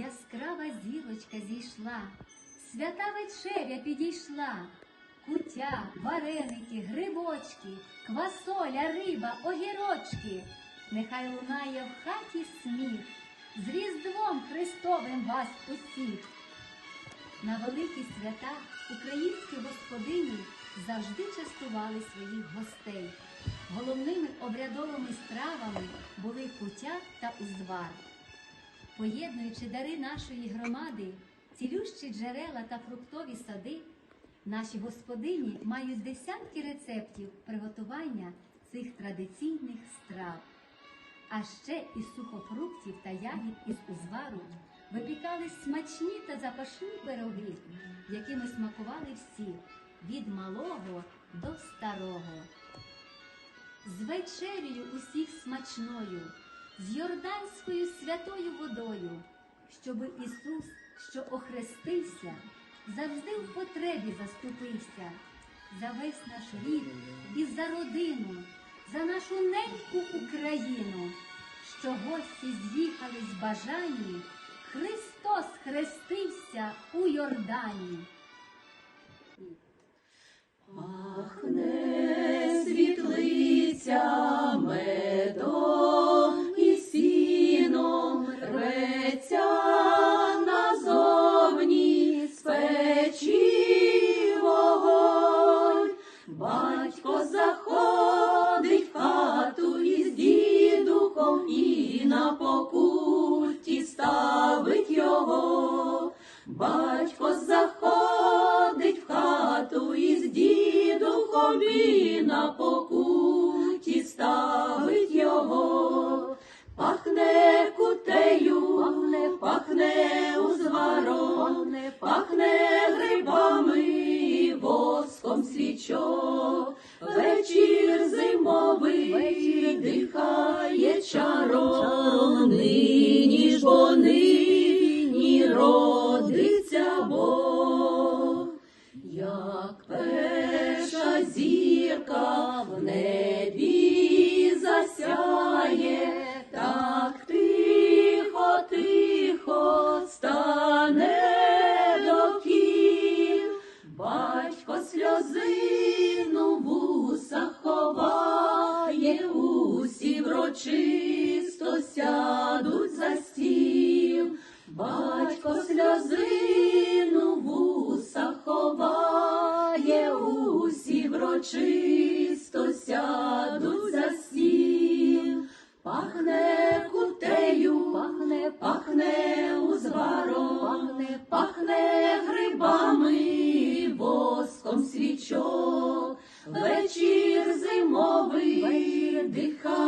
яскрава зірочка зійшла, свята вечеря підійшла. Кутя, вареники, грибочки, квасоля, риба, огірочки. Нехай лунає в хаті сміх, з Різдвом Христовим вас усіх. На великі свята українські господині завжди частували своїх гостей. Головними обрядовими стравами були кутя та узвар. Поєднуючи дари нашої громади, цілющі джерела та фруктові сади, наші господині мають десятки рецептів приготування цих традиційних страв. А ще із сухофруктів та ягід із узвару випікались смачні та запашні пироги, якими смакували всі від малого до старого. З вечерею усіх смачною, з Йорданською святою водою, щоби Ісус, що охрестився, завжди в потребі заступився, за весь наш рід і за родину, за нашу неньку Україну, що гості з'їхались бажані, Христос хрестився у Йордані. Пахне світлиця і на покуті ставить його. Батько заходить в хату із дідухом і на покуті ставить його. Пахне кутею, пахне, пахне узваром, пахне грибами, і воском свічок. Вечір дихає чаром, нині ж бо нині родиться Бог. Як перша зірка в небі засяє, так тихо, тихо стане довкіл. Батько сльозину в вуса ховає, усі сядуть за стіл. Батько сльозину в вуса ховає, усі врочисто сядуть за стіл. Пахне кутею, пахне, пахне узваром, пахне, пахне грибами, воском свічок. Вечір зимовий, вечір дихає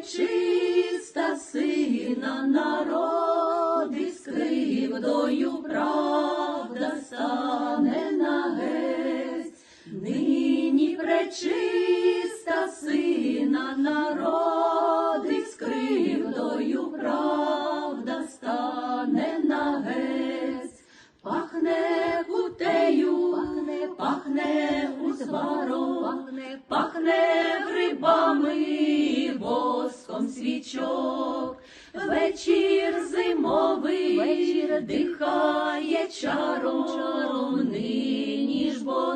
пречиста сина народи з кривдою правда стане на гець. Нині пречиста сина народи з кривдою правда стане на гець. Пахне кутею, пахне, пахне узваром, пахне, пахне свічок. Вечір зимовий, вечір дихає чаром, чаром, нині ж бо